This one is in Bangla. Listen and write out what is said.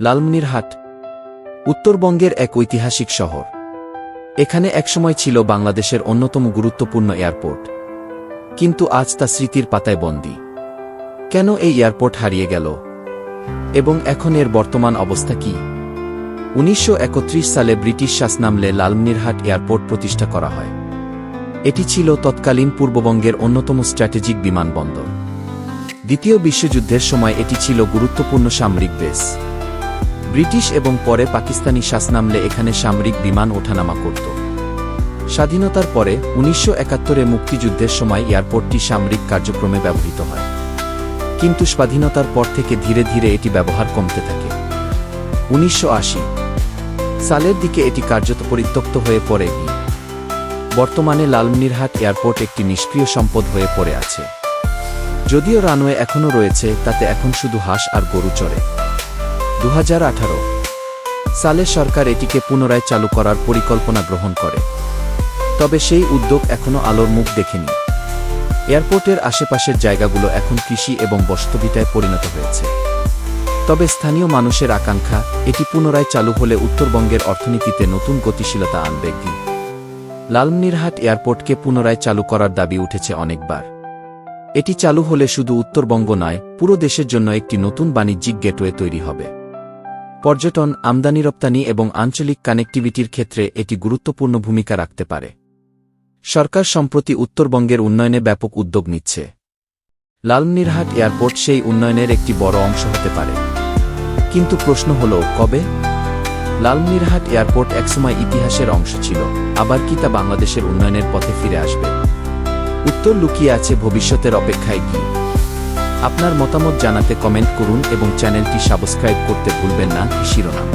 লালমনিরহাট, উত্তরবঙ্গের এক ঐতিহাসিক শহর। এখানে একসময় ছিল বাংলাদেশের অন্যতম গুরুত্বপূর্ণ এয়ারপোর্ট। কিন্তু আজ তা স্মৃতির পাতায় বন্দী। কেন এই এয়ারপোর্ট হারিয়ে গেল? এবং এখন এর বর্তমান অবস্থা কি? উনিশশো একত্রিশ সালে ব্রিটিশ শাসনামলে লালমনিরহাট এয়ারপোর্ট প্রতিষ্ঠা করা হয়। এটি ছিল তৎকালীন পূর্ববঙ্গের অন্যতম স্ট্র্যাটেজিক বিমানবন্দর। দ্বিতীয় বিশ্বযুদ্ধের সময় এটি ছিল গুরুত্বপূর্ণ সামরিক বেস। ব্রিটিশ এবং পরে পাকিস্তানি শাসনামলে এখানে সামরিক বিমান ওঠানামা করত। স্বাধীনতার পরে, উনিশশো একাত্তরে মুক্তিযুদ্ধের সময় এয়ারপোর্টটি সামরিক কার্যক্রমে ব্যবহৃত হয়। কিন্তু স্বাধীনতার পর থেকে ধীরে ধীরে এটি ব্যবহার কমতে থাকে। উনিশশো আশি। সালের দিকে এটি কার্যত পরিত্যক্ত হয়ে পড়ে বর্তমানে লালমনিরহাট এয়ারপোর্ট একটি নিষ্ক্রিয় সম্পদ হয়ে পড়ে আছে। যদিও রানওয়ে এখনও রয়েছে, তাতে এখন শুধু হাঁস আর গরু চড়ে দু হাজার আঠারো। সালে সরকার এটিকে পুনরায় চালু করার পরিকল্পনা গ্রহণ করে। তবে সেই উদ্যোগ এখনও আলোর মুখ দেখেনি। এয়ারপোর্টের আশেপাশের জায়গাগুলো এখন কৃষি এবং বস্তবিতায় পরিণত হয়েছে। তবে স্থানীয় মানুষের আকাঙ্ক্ষা, এটি পুনরায় চালু হলে উত্তরবঙ্গের অর্থনীতিতে নতুন গতিশীলতা আনবে কি? লালমনিরহাট এয়ারপোর্টকে পুনরায় চালু করার দাবি উঠেছে অনেকবার। এটি চালু হলে শুধু উত্তরবঙ্গ নয়, পুরো দেশের জন্য একটি নতুন বাণিজ্যিক গেটওয়ে তৈরি হবে। পর্যটন, আমদানি রপ্তানি এবং আঞ্চলিক কানেক্টিভিটির ক্ষেত্রে এটি গুরুত্বপূর্ণ ভূমিকা রাখতে পারে। সরকার সম্প্রতি উত্তরবঙ্গের উন্নয়নে ব্যাপক উদ্যোগ নিচ্ছে। লালমনিরহাট এয়ারপোর্ট সেই উন্নয়নের একটি বড় অংশ হতে পারে। কিন্তু প্রশ্ন হল, কবে? লালমনিরহাট এয়ারপোর্ট একসময় ইতিহাসের অংশ ছিল, আবার কি তা বাংলাদেশের উন্নয়নের পথে ফিরে আসবে? উত্তর লুকিয়ে আছে ভবিষ্যতের অপেক্ষায় কি? আপনার মতামত জানাতে কমেন্ট করুন এবং চ্যানেলটি সাবস্ক্রাইব করতে ভুলবেন না শিরোনাম।